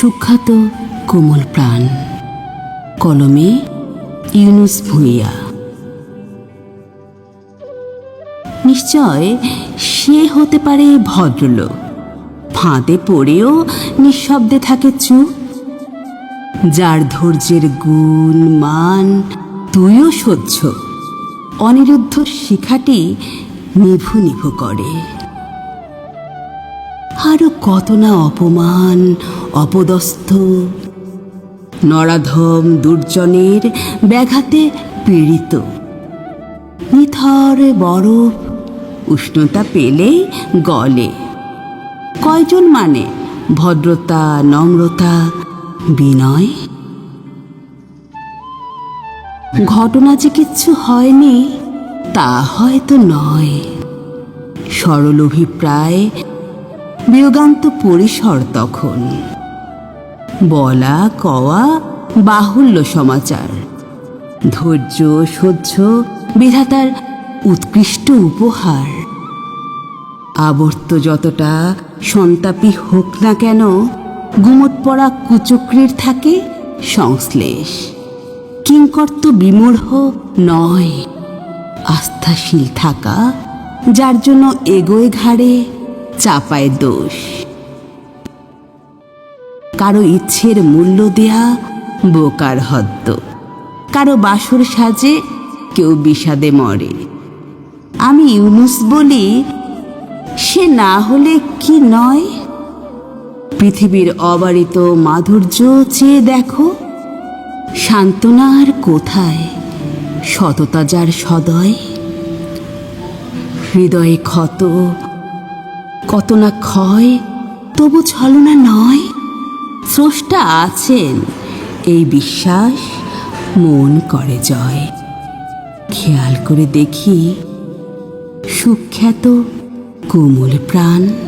সুখ্যাত কোমল প্রাণ। কলমে ইউনুস ভূঁইয়া। নিশ্চয় সে হতে পারে ভদ্রলোক। ফাঁদে পড়েও নিঃশব্দে থাকে চুপ। যার ধৈর্যের গুণ, মান, তুইও সহ্য অনিরুদ্ধ শিখাটি নিভু নিভু করে। আরও কত না অপমান, অপদস্থ। নরাধম দুর্জনের ব্যাঘাতে পীড়িত। নিথর বরফ উষ্ণতা পেলেই গলে। কয়জন মানে? ভদ্রতা, নম্রতা, বিনয়? ঘটনা যে কিচ্ছু হয়নি, তা হয়তো নয়। সরল অভিপ্রায় বিয়োগান্ত পরিসর তখন। বলা, কওয়া, বাহুল্য সমাচার। ধৈর্য, সহ্য, বিধাতার উৎকৃষ্ট উপহার। আবর্ত যতটা সন্তাপী হোক না কেন, গুমট পড়া কুচক্রির থাকে সংশ্লেষ। কিংকর্ত বিমূঢ় নয়। আস্থাশীল থাকা, যার জন্য এগোয় ঘাড়ে চাপায় দোষ। কারও ইচ্ছের মূল্য দেয়া বোকার হদ্দ। কারও বাসর সাজে কেউ বিষাদে মরে। আমি ইউনুস বলি, সে না হলে কি নয়? পৃথিবীর অবারিত মাধুর্য চেয়ে দেখো, সান্ত্বনার কোথায় সততা যার সদয়? হৃদয়ে ক্ষত কত না ক্ষয়, তবু ছলনা নয়। স্রষ্টা আছেন, এই বিশ্বাস মন করে জয়। খেয়াল করে দেখি সুখ্যাত কোমল প্রাণ।